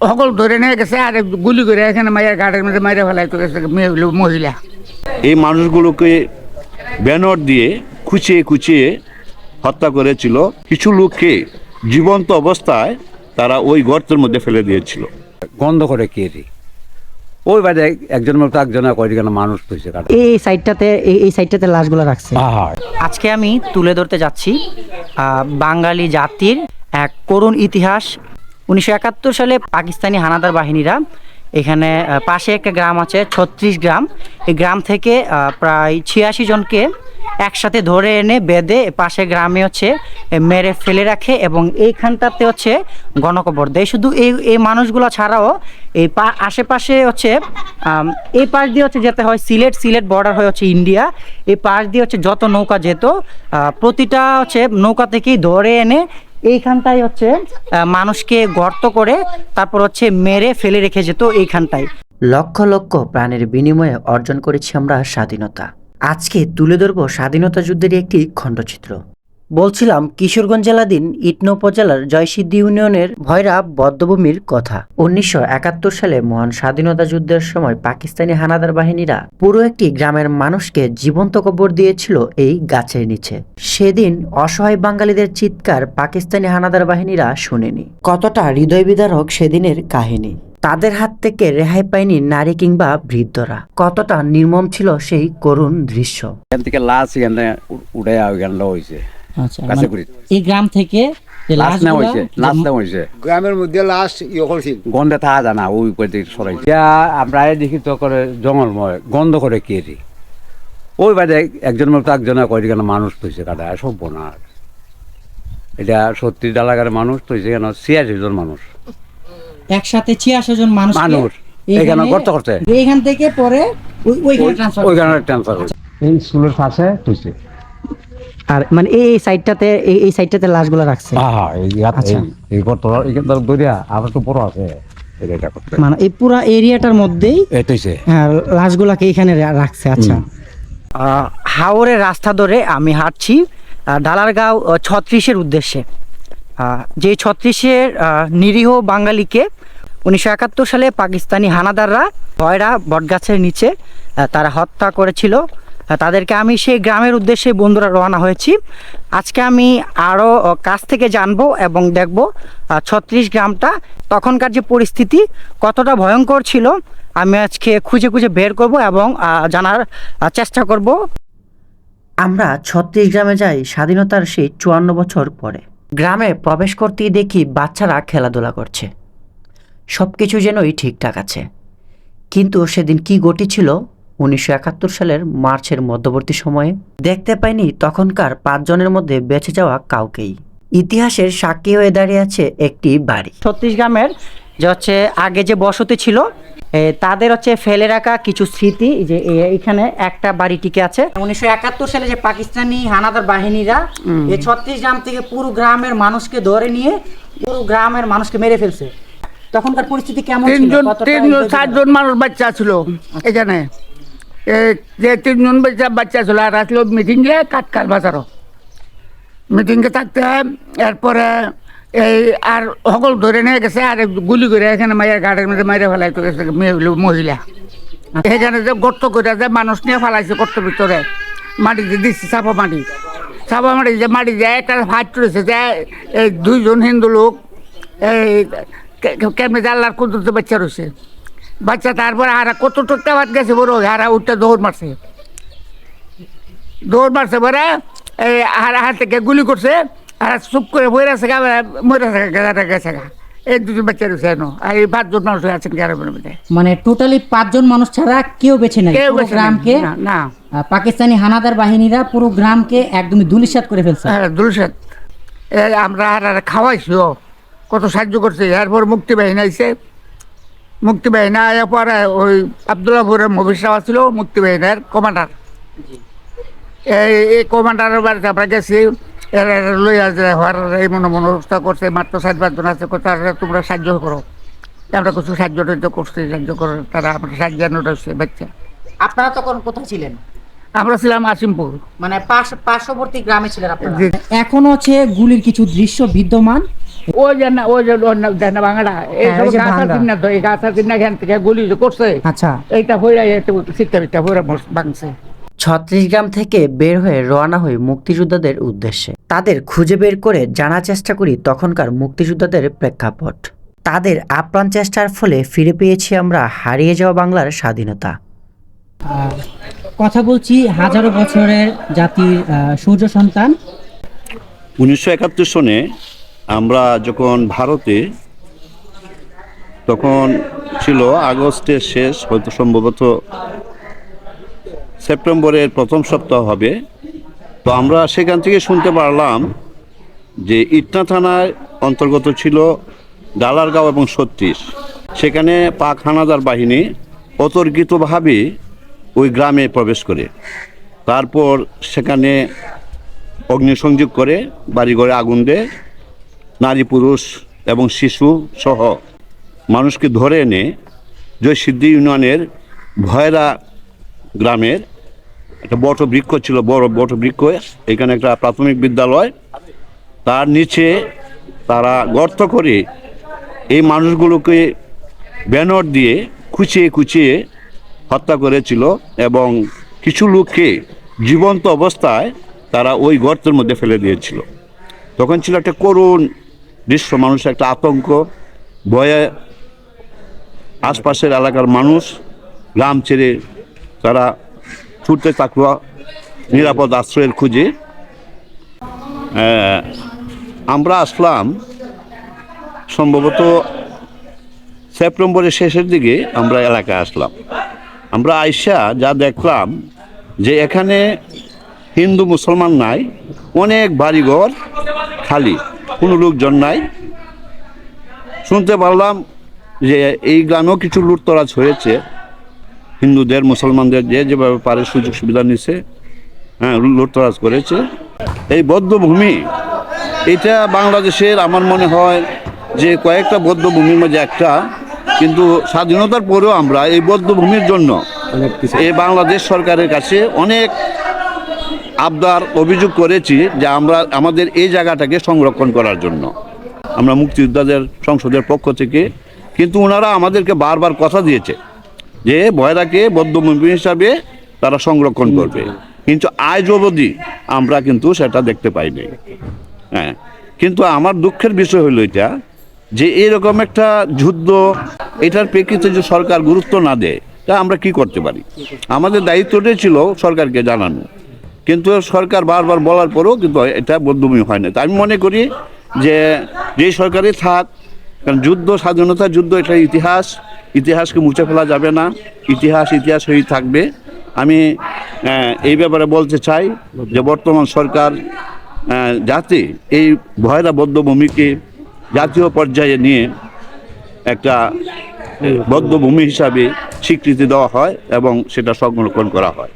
সকল ধরে নিয়ে গেছে আর গুলি করে এখানে মায়ের গাড়ির মধ্যে মাইরে ফেলাই তো গেছে মেয়ে হলো মহিলা। এই মানুষগুলোকে ব্যানর দিয়ে খুঁচিয়ে খুঁচিয়ে হত্যা করেছিল। কিছু লোককে জীবন্ত অবস্থায় তারা ওই গর্তের মধ্যে ফেলে দিয়েছিল। গন্ধ করে কেরি ওই বাদে একজন মতো একজনে কয় কেন মানুষ কাটা। এই সাইডটাতে এই এই সাইডটাতে লাশগুলো রাখছে। আজকে আমি তুলে ধরতে যাচ্ছি আহ, বাঙালি জাতির এক করুণ ইতিহাস উনিশশো একাত্তর সালে পাকিস্তানি হানাদার বাহিনীরা এখানে পাশে একটা গ্রাম আছে, ছত্রিশ গ্রাম। এই গ্রাম থেকে প্রায় ছিয়াশি জনকে একসাথে ধরে এনে বেঁধে পাশে গ্রামে হচ্ছে মেরে ফেলে রাখে এবং এইখানটাতে হচ্ছে গণকবর দেয়। শুধু এই এই মানুষগুলো ছাড়াও এই পা, আশেপাশে হচ্ছে এই পাশ দিয়ে হচ্ছে যেতে হয় সিলেট। সিলেট বর্ডার হয়ে হচ্ছে ইন্ডিয়া। এই পাশ দিয়ে হচ্ছে যত নৌকা যেত প্রতিটা হচ্ছে নৌকা থেকেই ধরে এনে এইখানটায় হচ্ছে মানুষকে গর্ত করে তারপর হচ্ছে মেরে ফেলে রেখে যেত এইখানটায়। লক্ষ লক্ষ প্রাণের বিনিময়ে অর্জন করেছি আমরা স্বাধীনতা। আজকে তুলে ধরব স্বাধীনতা যুদ্ধের একটি খণ্ডচিত্র। বলছিলাম কিশোরগঞ্জ জেলাধীন ইটনা উপজেলার জয়সিদ্ধি ইউনিয়নের ভয়রা বদ্ধভূমির কথা। উনিশশো একাত্তর সালে মহান স্বাধীনতা যুদ্ধের সময় পাকিস্তানি হানাদার বাহিনীরা পুরো একটি গ্রামের মানুষকে জীবন্ত কবর দিয়েছিল এই গাছের নিচে। সেদিন অসহায় বাঙালিদের চিৎকার পাকিস্তানি হানাদার বাহিনীরা শুনেনি। কতটা হৃদয় বিদারক সেদিনের কাহিনী। তাদের হাত থেকে রেহাই পায়নি নারী কিংবা বৃদ্ধরা। কতটা নির্মম ছিল সেই করুণ দৃশ্য। এখান থেকে লাশ এখানে উঠে ওইখানটা হয়েছে। আচ্ছা এই গ্রাম থেকে লাশ না হয়েছে লাশ না হয়েছে। গ্রামের মধ্যে লাশ ইয়ে করছিল গন্ধে থাকা জানা ওই উপরে দিকে আমরা দেখি তো করে জঙ্গলময় গন্ধ করে কেরি ওই বাদে একজন মতো একজনে কয় কেন মানুষ তৈছে কাটা সব বোনা এটা সত্যি মানুষ তৈছে কেন? ছিয়াশি জন মানুষ। একসাথে ছিয়াশি জন মানুষ মানুষ। এখানে গর্ত করতে এইখান থেকে পরে ওইখানে ট্রান্সফার ওইখানে ট্রান্সফার হয়েছে। এই স্কুলের পাশে তৈছে আর মানে এই সাইডটাতে এই সাইডটাতে লাশগুলো রাখছে। হ্যাঁ এই আচ্ছা। দরিয়া আবার তো বড় আছে। এটা এটা করতে। মানে এই পুরা এরিয়াটার মধ্যেই হ্যাঁ লাশগুলাকে এখানে রাখছে আচ্ছা। হাওরের রাস্তা ধরে আমি হাঁটছি ডালারগাঁও ছত্রিশের উদ্দেশ্যে। আহ, যে ছত্রিশের আহ, নিরীহ বাঙালিকে উনিশশো একাত্তর সালে পাকিস্তানি হানাদাররা ভয়রা বটগাছের নিচে তারা হত্যা করেছিল। তাদেরকে আমি সেই গ্রামের উদ্দেশ্যে বন্ধুরা রওনা হয়েছি। আজকে আমি আরও কাছ থেকে জানব এবং দেখব ছত্রিশ গ্রামটা তখনকার যে পরিস্থিতি, কতটা ভয়ঙ্কর ছিল, আমি আজকে খুঁজে খুঁজে বের করব এবং জানার চেষ্টা করব। আমরা ছত্রিশ গ্রামে যাই স্বাধীনতার সেই চুয়ান্ন বছর পরে। গ্রামে প্রবেশ করতেই দেখি বাচ্চারা খেলাধুলা করছে। সব কিছু যেনই ঠিকঠাক আছে। কিন্তু সেদিন কি ঘটেছিল? উনিশশো একাত্তর সালের মার্চের মধ্যবর্তী সময়ে। দেখতে পাইনি তখনকার পাঁচজনের মধ্যে বেঁচে যাওয়া কাউকেই। ইতিহাসের সাক্ষী হয়ে দাঁড়িয়ে আছে একটি বাড়ি। ছত্রিশ গ্রামের যে হচ্ছে আগে যে বসতি ছিল তাদের হচ্ছে ফেলে রাখা কিছু স্মৃতি যে এ- এইখানে একটা বাড়ি টিকে আছে। উনিশশো একাত্তর সালে যে পাকিস্তানি হানাদার বাহিনীরা এই ছত্রিশ গ্রাম থেকে পুরো গ্রামের মানুষকে ধরে নিয়ে পুরো গ্রামের মানুষকে মেরে ফেলছে। তখনকার পরিস্থিতি কেমন ছিল? তিনজন তিনজন চারজন মানুষ বাচ্চা ছিল এখানে। এই যে তিনজন বাচ্চা বাচ্চা ছিল আর আসলো মিটিংয়ে কাটকার বাজারও। মিটিংয়ে থাকতে, এরপরে এই আর সকল ধরে নিয়ে গেছে, আর গুলি করে এখানে মায়ের গাড়ির মধ্যে মাইরে ফেলাই তো গেছে মহিলা। এখানে যে গর্ত করে যে মানুষ নিয়ে ফেলাইছে গর্তের ভিতরে মাটিতে দিচ্ছে চাপা মাটি। চাপা মাটি যে মাটি যায় একটা ফাইট রয়েছে যে এই দুইজন হিন্দু লোক, এই কেমনে জানলার কুদরতে বাচ্চা রয়েছে। বাচ্চা তারপরে আর কত টুকটা ভাত গেছে বড় হারা উঠতে দৌড় মারছে। দৌড় মারছে পরে এই হার হাত থেকে গুলি করছে আর চুপ করে বইরা আছে গা মরে আছে গেছে গেছে গা। এই দুজন বাচ্চা রয়েছে এনো আর এই পাঁচজন মানুষ আছেন গ্রামের মধ্যে। মানে টোটালি পাঁচজন মানুষ ছাড়া কেউ বেছে নাই কেউ। গ্রামকে না, পাকিস্তানি হানাদার বাহিনীরা পুরো গ্রামকে একদমই দুলিশাত করে ফেলছে। হ্যাঁ এই আমরা আর আর খাওয়াইছিও কত সাহায্য করছে এরপর মুক্তি বাহিনী আইছে। মুক্তি বাহিনী আয়ার পরে ওই আবদুল্লাপুরের মবিসাহ ছিল মুক্তি বাহিনীর কমান্ডার। এই এই কমান্ডারের বাড়িতে আমরা গেছি এরা লইয়া হওয়ার এই মনে মনে অবস্থা করছে মাত্র সাত পাঁচজন আছে কোথাও তোমরা সাহায্য করো। আমরা কিছু সাহায্য টাহায্য করছি সাহায্য করো তারা আমরা সাহায্য হচ্ছে বাচ্চা। আপনারা তখন কোথায় ছিলেন? আমরা ছিলাম আসিমপুর। মানে পাশ পার্শ্ববর্তী গ্রামে ছিলেন আপনারা। এখন হচ্ছে গুলির কিছু দৃশ্য বিদ্যমান। ওই যে না ওই যে দেন না এই সব তো এখান থেকে গুলি করছে আচ্ছা। এইটা হইয়া একটু সিটটা বিটটা হইয়া ভাঙছে। ছত্রিশ গ্রাম থেকে বের হয়ে রওনা হই মুক্তিযোদ্ধাদের উদ্দেশ্যে। তাদের খুঁজে বের করে জানার চেষ্টা করি তখনকার মুক্তিযোদ্ধাদের প্রেক্ষাপট। তাদের আপ্রাণ চেষ্টার ফলে ফিরে পেয়েছি আমরা হারিয়ে যাওয়া বাংলার স্বাধীনতা। আর কথা বলছি হাজারো বছরের জাতির আহ, সূর্য সন্তান। উনিশশো একাত্তর সনে আমরা যখন ভারতে, তখন ছিল আগস্টের শেষ, হয়তো সম্ভবত সেপ্টেম্বরের প্রথম সপ্তাহ হবে। তো আমরা সেখান থেকে শুনতে পারলাম যে ইটনা থানার অন্তর্গত ছিল ডালারগাঁও এবং ছত্রিশ সেখানে পাক হানাদার বাহিনী অতর্কিতভাবে ওই গ্রামে প্রবেশ করে। তারপর সেখানে অগ্নিসংযোগ করে, বাড়িঘরে আগুন দেয়। নারী, পুরুষ এবং শিশু সহ মানুষকে ধরে এনে জয়সিদ্ধি ইউনিয়নের ভয়রা গ্রামের একটা বট বৃক্ষ ছিল, বড় বট বৃক্ষ। এখানে একটা প্রাথমিক বিদ্যালয়। তার নিচে তারা গর্ত করে এই মানুষগুলোকে ব্যানর দিয়ে খুঁচিয়ে খুঁচিয়ে হত্যা করেছিল এবং কিছু লোককে জীবন্ত অবস্থায় তারা ওই গর্তের মধ্যে ফেলে দিয়েছিল। তখন ছিল একটা করুণ দৃশ্য মানুষ একটা আতঙ্ক, ভয়ে আশপাশের এলাকার মানুষ, গ্রাম ছেড়ে তারা ছুটতে থাকল নিরাপদ আশ্রয়ের খুঁজে। আমরা আসলাম সম্ভবত সেপ্টেম্বরের শেষের দিকে আমরা এলাকায় আসলাম। আমরা আইসা যা দেখলাম যে এখানে হিন্দু মুসলমান নাই, অনেক বাড়িঘর খালি। কোনো লোকজন নাই। শুনতে পারলাম যে এই গ্রামেও কিছু লুটতরাজ হয়েছে। হিন্দুদের মুসলমানদের যে যেভাবে পারে সুযোগ সুবিধা নিছে হ্যাঁ লুটতরাজ করেছে। এই বৌদ্ধভূমি এটা বাংলাদেশের আমার মনে হয় যে কয়েকটা বৌদ্ধভূমির মধ্যে একটা কিন্তু স্বাধীনতার পরেও আমরা এই বৌদ্ধভূমির জন্য এই বাংলাদেশ সরকারের কাছে অনেক আবদার, অভিযোগ করেছি যে আমরা আমাদের এই জায়গাটাকে সংরক্ষণ করার জন্য। আমরা মুক্তিযোদ্ধাদের, সংসদের পক্ষ থেকে, কিন্তু ওনারা আমাদেরকে বারবার কথা দিয়েছে যে ভয়রাকে বৌদ্ধভূমি হিসাবে তারা সংরক্ষণ করবে। কিন্তু আজ অবধি আমরা কিন্তু সেটা দেখতে পাইনি। হ্যাঁ কিন্তু আমার দুঃখের বিষয় হলো এটা যে এরকম একটা যুদ্ধ, এটার প্রেক্ষিতে যে সরকার গুরুত্ব না দেয়, তা আমরা কি করতে পারি? আমাদের দায়িত্বটাই ছিল সরকারকে জানানো। কিন্তু সরকার বারবার বলার পরেও কিন্তু এটা বদ্ধভূমি হয় না। তা আমি মনে করি যে যেই সরকারই থাক, কারণ যুদ্ধ, স্বাধীনতা যুদ্ধ এটা ইতিহাস, ইতিহাসকে মুছে ফেলা যাবে না, ইতিহাস ইতিহাস হয়েই থাকবে। আমি এই ব্যাপারে বলতে চাই যে বর্তমান সরকার যাতে এই ভয়রা বদ্ধভূমিকে জাতীয় পর্যায়ে নিয়ে একটা বদ্ধভূমি হিসাবে স্বীকৃতি দেওয়া হয় এবং সেটা সংরক্ষণ করা হয়।